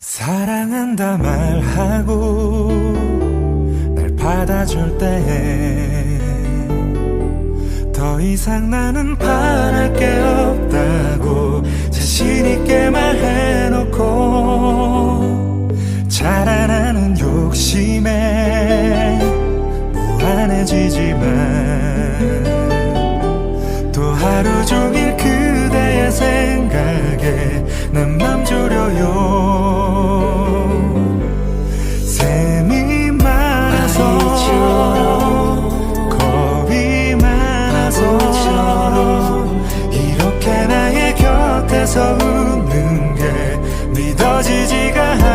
사랑한다 말하고 날 받아줄 때에 더 이상 나는 바랄 게 없다고 자신 있게 말해놓고 자라나는 욕심에 무한해지지만 또 하루 종일 웃는 게 믿어지지가 않아